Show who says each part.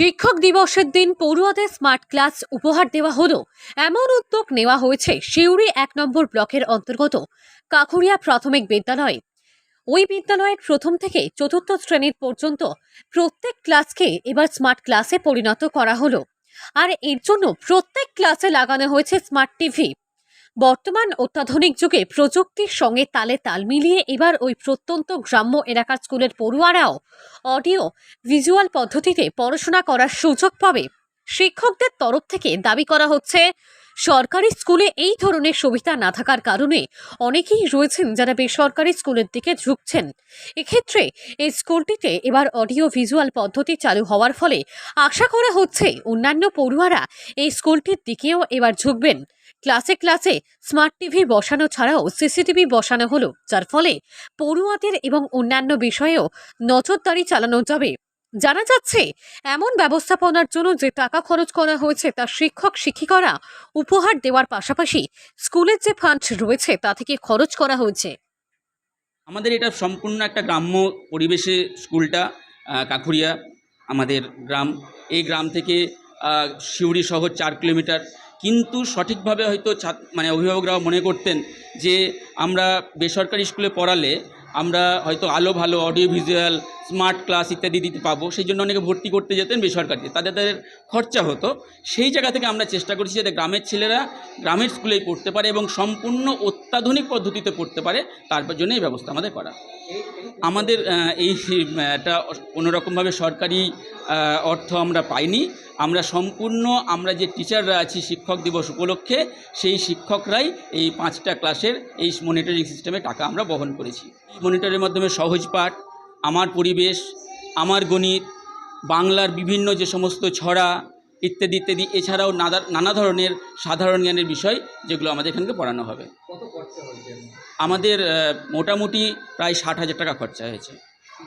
Speaker 1: শিক্ষক দিবসের দিন পড়ুয়াদের স্মার্ট ক্লাস উপহার দেওয়া হলো। এমন উদ্যোগ নেওয়া হয়েছে সিউড়ি এক নম্বর ব্লকের অন্তর্গত কাকুরিয়া প্রাথমিক বিদ্যালয়ে। ওই বিদ্যালয়ের প্রথম থেকে চতুর্থ শ্রেণির পর্যন্ত প্রত্যেক ক্লাসকে এবার স্মার্ট ক্লাসে পরিণত করা হলো। আর এর জন্য প্রত্যেক ক্লাসে লাগানো হয়েছে স্মার্ট টিভি বর্তমান অত্যাধুনিক যুগে প্রযুক্তির সঙ্গে তালে তাল মিলিয়ে এবার ওই প্রত্যন্ত গ্রাম্য এলাকার স্কুলের পড়ুয়ারাও অডিও, ভিজুয়াল পদ্ধতিতে পড়াশোনা করার সুযোগ পাবে। শিক্ষকদের তরফ থেকে দাবি করা হচ্ছে সরকারি স্কুলে এই ধরনের সুবিধা না থাকার কারণে অনেকেই রয়েছেন যারা বেসরকারি স্কুলের দিকে ঝুঁকছেন। এক্ষেত্রে এই স্কুলটিতে এবার অডিও ভিজুয়াল পদ্ধতি চালু হওয়ার ফলে আশা করা হচ্ছে অন্যান্য পড়ুয়ারা এই স্কুলটির দিকেও এবার ঝুঁকবেন। ক্লাসে ক্লাসে স্মার্ট টিভি বসানো ছাড়াও সিসিটিভি বসানো হলো, যার ফলে পড়ুয়াদের এবং অন্যান্য বিষয়েও নজরদারি চালানো যাবে। জানা যাচ্ছে, এমন ব্যবস্থাপনার জন্য যে টাকা খরচ করা হয়েছে তা শিক্ষক, শিক্ষিকারা উপহার দেওয়ার পাশাপাশি স্কুলের যে ফান্ড রয়েছে তা থেকে খরচ করা হয়েছে।
Speaker 2: আমাদের এটা সম্পূর্ণ একটা গ্রাম্য পরিবেশে স্কুলটা কাকুরিয়া আমাদের গ্রাম। এই গ্রাম থেকে সিউড়ি শহর চার কিলোমিটার। কিন্তু সঠিকভাবে হয়তো মানে অভিভাবকরাও মনে করতেন যে আমরা বেসরকারি স্কুলে পড়ালে আমরা হয়তো আলো ভালো অডিও ভিজুয়াল স্মার্ট ক্লাস ইত্যাদি দিতে পাবো। সেই জন্য অনেকে ভর্তি করতে যেতেন বেসরকারিতে। তাদের তাদের খরচা হতো। সেই জায়গা থেকে আমরা চেষ্টা করছি যাতে গ্রামের ছেলেরা গ্রামের স্কুলেই পড়তে পারে এবং সম্পূর্ণ অত্যাধুনিক পদ্ধতিতে পড়তে পারে। তার জন্য এই ব্যবস্থা আমাদের করা। আমাদের এই একটা কোনোরকমভাবে সরকারি অর্থ আমরা পাইনি। আমরা সম্পূর্ণ আমরা যে টিচাররা আছি শিক্ষক দিবস উপলক্ষে সেই শিক্ষকরাই এই পাঁচটা ক্লাসের এই মনিটরিং সিস্টেমে টাকা আমরা বহন করেছি। মনিটরের মাধ্যমে সহজ পাঠ আমার পরিবেশ আমার গণিত বাংলার বিভিন্ন যে সমস্ত ছড়া ইত্যাদি ইত্যাদি এছাড়াও নানা ধরনের সাধারণ জ্ঞানের বিষয় যেগুলো আমাদের এখানকে পড়ানো হবে। আমাদের মোটামুটি প্রায় ষাট হাজার টাকা খরচা হয়েছে।